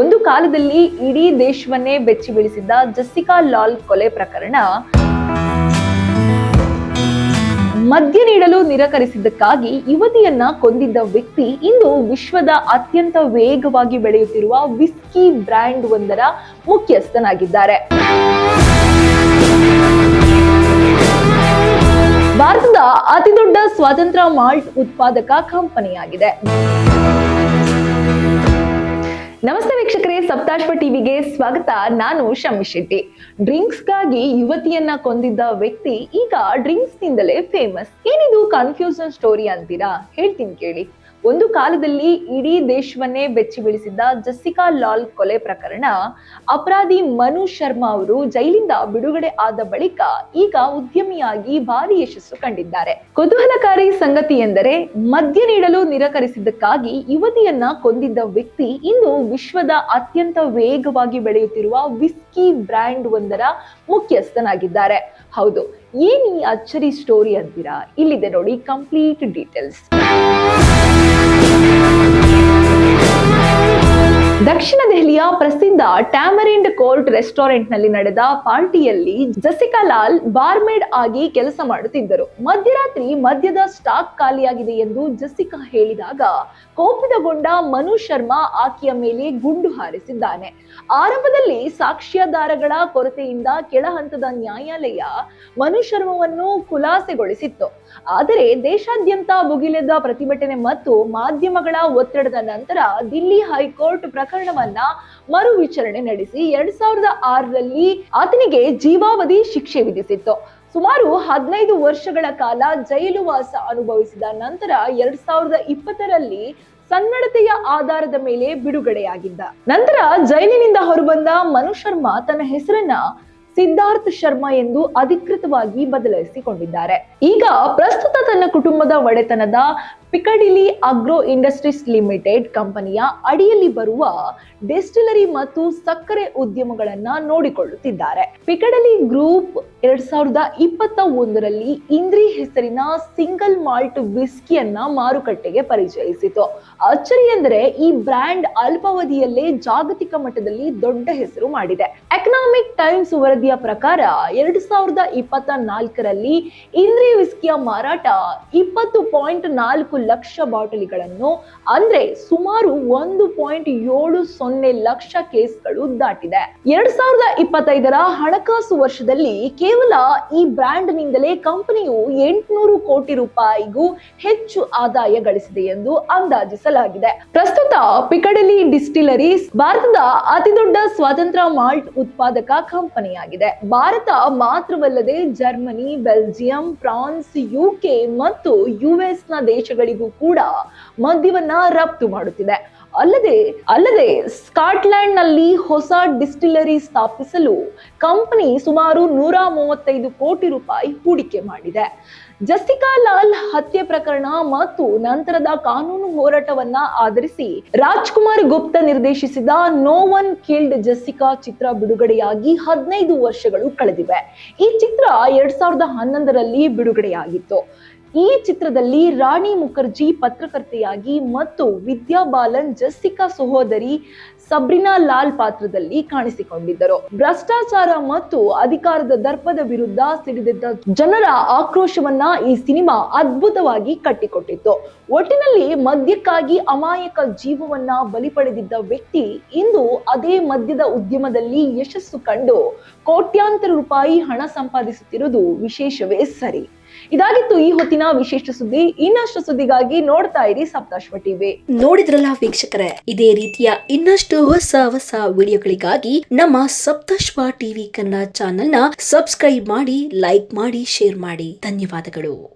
ಒಂದು ಕಾಲದಲ್ಲಿ ಇಡೀ ದೇಶವನ್ನೇ ಬೆಚ್ಚಿ ಬೀಳಿಸಿದ್ದ ಜಸ್ಸಿಕಾ ಲಾಲ್ ಕೊಲೆ ಪ್ರಕರಣ ಮದ್ಯ ನೀಡಲು ನಿರಾಕರಿಸಿದ್ದಕ್ಕಾಗಿ ಯುವತಿಯನ್ನ ಕೊಂದಿದ್ದ ವ್ಯಕ್ತಿ ಇಂದು ವಿಶ್ವದ ಅತ್ಯಂತ ವೇಗವಾಗಿ ಬೆಳೆಯುತ್ತಿರುವ ವಿಸ್ಕಿ ಬ್ರ್ಯಾಂಡ್ ಒಂದರ ಮುಖ್ಯಸ್ಥನಾಗಿದ್ದಾರೆ. ಭಾರತದ ಅತಿದೊಡ್ಡ ಸ್ವಾತಂತ್ರ್ಯ ಮಾಲ್ಟ್ ಉತ್ಪಾದಕ ಕಂಪನಿಯಾಗಿದೆ. ನಮಸ್ತೆ ವೀಕ್ಷಕರೇ, ಸಪ್ತಾಶ್ವ ಟಿವಿಗೆ ಸ್ವಾಗತ. ನಾನು ಶಮಿ ಶೆಟ್ಟಿ. ಡ್ರಿಂಕ್ಸ್ಗಾಗಿ ಯುವತಿಯನ್ನ ಕೊಂದಿದ್ದ ವ್ಯಕ್ತಿ ಈಗ ಡ್ರಿಂಕ್ಸ್ ನಿಂದಲೇ ಫೇಮಸ್ ಏನಿದು ಕನ್ಫ್ಯೂಸನ್ ಸ್ಟೋರಿ ಅಂತೀರಾ? ಹೇಳ್ತೀನಿ ಕೇಳಿ. ಒಂದು ಕಾಲದಲ್ಲಿ ಇಡೀ ದೇಶವನ್ನೇ ಬೆಚ್ಚಿ ಬೀಳಿಸಿದ್ದ ಜಸ್ಸಿಕಾ ಲಾಲ್ ಕೊಲೆ ಪ್ರಕರಣ, ಅಪರಾಧಿ ಮನು ಶರ್ಮಾ ಅವರು ಜೈಲಿಂದ ಬಿಡುಗಡೆ ಆದ ಬಳಿಕ ಈಗ ಉದ್ಯಮಿಯಾಗಿ ಭಾರಿ ಯಶಸ್ಸು ಕಂಡಿದ್ದಾರೆ. ಕುತೂಹಲಕಾರಿ ಸಂಗತಿ ಎಂದರೆ ಮದ್ಯ ನೀಡಲು ನಿರಾಕರಿಸಿದ್ದಕ್ಕಾಗಿ ಯುವತಿಯನ್ನ ಕೊಂದಿದ್ದ ವ್ಯಕ್ತಿ ಇಂದು ವಿಶ್ವದ ಅತ್ಯಂತ ವೇಗವಾಗಿ ಬೆಳೆಯುತ್ತಿರುವ ವಿಸ್ಕಿ ಬ್ರ್ಯಾಂಡ್ ಒಂದರ ಮುಖ್ಯಸ್ಥನಾಗಿದ್ದಾರೆ. ಹೌದು, ಏನ್ ಈ ಅಚ್ಚರಿ ಸ್ಟೋರಿ ಅಂತೀರಾ? ಇಲ್ಲಿದೆ ನೋಡಿ ಕಂಪ್ಲೀಟ್ ಡೀಟೇಲ್ಸ್ दक्षिण ದೆಹಲಿಯ ಪ್ರಸಿದ್ಧ ಟ್ಯಾಮರಿಂಡ್ ಕೋರ್ಟ್ ರೆಸ್ಟೋರೆಂಟ್ನಲ್ಲಿ ನಡೆದ ಪಾರ್ಟಿಯಲ್ಲಿ ಜಸಿಕಾ ಲಾಲ್ ಬಾರ್ಮೇಡ್ ಆಗಿ ಕೆಲಸ ಮಾಡುತ್ತಿದ್ದರು. ಮಧ್ಯರಾತ್ರಿ ಮದ್ಯದ ಸ್ಟಾಕ್ ಖಾಲಿಯಾಗಿದೆ ಎಂದು ಜಸಿಕಾ ಹೇಳಿದಾಗ ಕೋಪಿತಗೊಂಡ ಮನು ಶರ್ಮಾ ಆಕೆಯ ಮೇಲೆ ಗುಂಡು ಹಾರಿಸಿದ್ದಾನೆ. ಆರಂಭದಲ್ಲಿ ಸಾಕ್ಷ್ಯಾಧಾರಗಳ ಕೊರತೆಯಿಂದ ಕೆಳ ಹಂತದ ನ್ಯಾಯಾಲಯ ಮನು ಶರ್ಮವನ್ನು ಖುಲಾಸೆಗೊಳಿಸಿತ್ತು. ಆದರೆ ದೇಶಾದ್ಯಂತ ಮುಗಿಲೆದ ಪ್ರತಿಭಟನೆ ಮತ್ತು ಮಾಧ್ಯಮಗಳ ಒತ್ತಡದ ನಂತರ ದಿಲ್ಲಿ ಹೈಕೋರ್ಟ್ ಪ್ರಕರಣವನ್ನ ಮರು ವಿಚಾರಣೆ ನಡೆಸಿ ಎರಡ್ ಸಾವಿರದ ಆರರಲ್ಲಿ ಆತನಿಗೆ ಜೀವಾವಧಿ ಶಿಕ್ಷೆ ವಿಧಿಸಿತ್ತು. ಸುಮಾರು ಹದಿನೈದು ವರ್ಷಗಳ ಕಾಲ ಜೈಲುವಾಸ ಅನುಭವಿಸಿದ ನಂತರ ಎರಡ್ ಸಾವಿರದ ಇಪ್ಪತ್ತರಲ್ಲಿ ಸನ್ನಡತೆಯ ಆಧಾರದ ಮೇಲೆ ಬಿಡುಗಡೆಯಾಗಿದ್ದ. ನಂತರ ಜೈಲಿನಿಂದ ಹೊರಬಂದ ಮನು ಶರ್ಮಾ ತನ್ನ ಹೆಸರನ್ನ ಸಿದ್ಧಾರ್ಥ್ ಶರ್ಮಾ ಎಂದು ಅಧಿಕೃತವಾಗಿ ಬದಲಾಯಿಸಿಕೊಂಡಿದ್ದಾರೆ. ಈಗ ಪ್ರಸ್ತುತ ತನ್ನ ಕುಟುಂಬದ ಒಡೆತನದ ಪಿಕಡಿಲಿ ಅಗ್ರೋ ಇಂಡಸ್ಟ್ರೀಸ್ ಲಿಮಿಟೆಡ್ ಕಂಪನಿಯ ಅಡಿಯಲ್ಲಿ ಬರುವ ಡಿಸ್ಟಿಲರಿ ಮತ್ತು ಸಕ್ಕರೆ ಉದ್ಯಮಗಳನ್ನ ನೋಡಿಕೊಳ್ಳುತ್ತಿದ್ದಾರೆ. ಪಿಕಡಲಿ ಗ್ರೂಪ್ ಎರಡ್ ಸಾವಿರದ ಇಪ್ಪತ್ತ ಒಂದರಲ್ಲಿ ಇಂದ್ರಿ ಹೆಸರಿನ ಸಿಂಗಲ್ ಮಾಲ್ಟ್ ವಿಸ್ಕಿಯನ್ನ ಮಾರುಕಟ್ಟೆಗೆ ಪರಿಚಯಿಸಿತು. ಅಚ್ಚರಿ ಎಂದರೆ ಈ ಬ್ರ್ಯಾಂಡ್ ಅಲ್ಪಾವಧಿಯಲ್ಲೇ ಜಾಗತಿಕ ಮಟ್ಟದಲ್ಲಿ ದೊಡ್ಡ ಹೆಸರು ಮಾಡಿದೆ. ಎಕನಾಮಿಕ್ ಟೈಮ್ಸ್ ವರದಿಯ ಪ್ರಕಾರ ಎರಡ್ ಸಾವಿರದ ಇಪ್ಪತ್ತ ನಾಲ್ಕರಲ್ಲಿ ಇಂದ್ರಿ ವಿಸ್ಕಿಯ ಮಾರಾಟ ಇಪ್ಪತ್ತು ಪಾಯಿಂಟ್ ನಾಲ್ಕು ಲಕ್ಷ ಬಾಟಲಿಗಳನ್ನು, ಅಂದ್ರೆ ಸುಮಾರು ಒಂದು ಪಾಯಿಂಟ್ ಏಳು ಸೊನ್ನೆ ಲಕ್ಷ ಕೇಸ್ಗಳು ದಾಟಿದೆ. ಎರಡ್ ಸಾವಿರದ ಇಪ್ಪತ್ತೈದರ ಹಣಕಾಸು ವರ್ಷದಲ್ಲಿ ಕೇವಲ ಈ ಬ್ರ್ಯಾಂಡ್ ನಿಂದಲೇ ಕಂಪನಿಯು ಎಂಟುನೂರು ಕೋಟಿ ರೂಪಾಯಿಗೂ ಹೆಚ್ಚು ಆದಾಯ ಗಳಿಸಿದೆ ಎಂದು ಅಂದಾಜಿಸಲಾಗಿದೆ. ಪ್ರಸ್ತುತ ಪಿಕಡಲಿ ಡಿಸ್ಟಿಲರೀಸ್ ಭಾರತದ ಅತಿದೊಡ್ಡ ಸ್ವಾತಂತ್ರ್ಯ ಮಾಲ್ಟ್ ಉತ್ಪಾದಕ ಕಂಪನಿಯಾಗಿದೆ. ಭಾರತ ಮಾತ್ರವಲ್ಲದೆ ಜರ್ಮನಿ, ಬೆಲ್ಜಿಯಂ, ಫ್ರಾನ್ಸ್, ಯುಕೆ ಮತ್ತು ಯುಎಸ್ನ ದೇಶಗಳಿಗೂ ಕೂಡ ಮದ್ಯವನ್ನ ರಫ್ತು ಮಾಡುತ್ತಿದೆ. ಅಲ್ಲದೆ ಅಲ್ಲದೆ ಸ್ಕಾಟ್ಲ್ಯಾಂಡ್ನಲ್ಲಿ ಹೊಸ ಡಿಸ್ಟಿಲರಿ ಸ್ಥಾಪಿಸಲು ಕಂಪನಿ ಸುಮಾರು ನೂರ ಮೂವತ್ತೈದು ಕೋಟಿ ರೂಪಾಯಿ ಹೂಡಿಕೆ ಮಾಡಿದೆ. ಜಸ್ಟಿಕಾ ಲಾಲ್ ಹತ್ಯೆ ಪ್ರಕರಣ ಮತ್ತು ನಂತರದ ಕಾನೂನು ಹೋರಾಟವನ್ನ ಆಧರಿಸಿ ರಾಜ್ಕುಮಾರ್ ಗುಪ್ತ ನಿರ್ದೇಶಿಸಿದ ನೋ ಒನ್ ಕಿಲ್ಡ್ ಜಸ್ಸಿಕಾ ಚಿತ್ರ ಬಿಡುಗಡೆಯಾಗಿ ಹದಿನೈದು ವರ್ಷಗಳು ಕಳೆದಿವೆ. ಈ ಚಿತ್ರ ಎರಡ್ ಸಾವಿರದ ಹನ್ನೊಂದರಲ್ಲಿ ಬಿಡುಗಡೆಯಾಗಿತ್ತು. ಈ ಚಿತ್ರದಲ್ಲಿ ರಾಣಿ ಮುಖರ್ಜಿ ಪತ್ರಕರ್ತೆಯಾಗಿ ಮತ್ತು ವಿದ್ಯಾ ಬಾಲನ್ ಜಸ್ಸಿಕಾ ಸಹೋದರಿ ಸಬ್ರಿನಾ ಲಾಲ್ ಪಾತ್ರದಲ್ಲಿ ಕಾಣಿಸಿಕೊಂಡಿದ್ದರು. ಭ್ರಷ್ಟಾಚಾರ ಮತ್ತು ಅಧಿಕಾರದ ದರ್ಪದ ವಿರುದ್ಧ ಸಿಡಿದಿದ್ದ ಜನರ ಆಕ್ರೋಶವನ್ನ ಈ ಸಿನಿಮಾ ಅದ್ಭುತವಾಗಿ ಕಟ್ಟಿಕೊಟ್ಟಿತ್ತು. ಒಟ್ಟಿನಲ್ಲಿ ಮದ್ಯಕ್ಕಾಗಿ ಅಮಾಯಕ ಜೀವವನ್ನ ಬಲಿ ಪಡೆದಿದ್ದ ವ್ಯಕ್ತಿ ಇಂದು ಅದೇ ಮದ್ಯದ ಉದ್ಯಮದಲ್ಲಿ ಯಶಸ್ಸು ಕಂಡು ಕೋಟ್ಯಾಂತರ ರೂಪಾಯಿ ಹಣ ಸಂಪಾದಿಸುತ್ತಿರುವುದು ವಿಶೇಷವೇ ಸರಿ. ಇದಾಗಿತ್ತು ಈ ಹೊತ್ತಿನ ವಿಶೇಷ ಸುದ್ದಿ. ಇನ್ನಷ್ಟು ಸುದ್ದಿಗಾಗಿ ನೋಡ್ತಾ ಇರಿ ಸಪ್ತಾಶ್ವ ಟಿವಿ. ನೋಡಿದ್ರಲ್ಲ ವೀಕ್ಷಕರೇ, ಇದೇ ರೀತಿಯ ಇನ್ನಷ್ಟು ಹೊಸ ಹೊಸ ವಿಡಿಯೋಗಳಿಗಾಗಿ ನಮ್ಮ ಸಪ್ತಶ್ವ ಟಿವಿ ಕನ್ನಡ ಚಾನೆಲ್ನ ಸಬ್ಸ್ಕ್ರೈಬ್ ಮಾಡಿ, ಲೈಕ್ ಮಾಡಿ, ಶೇರ್ ಮಾಡಿ. ಧನ್ಯವಾದಗಳು.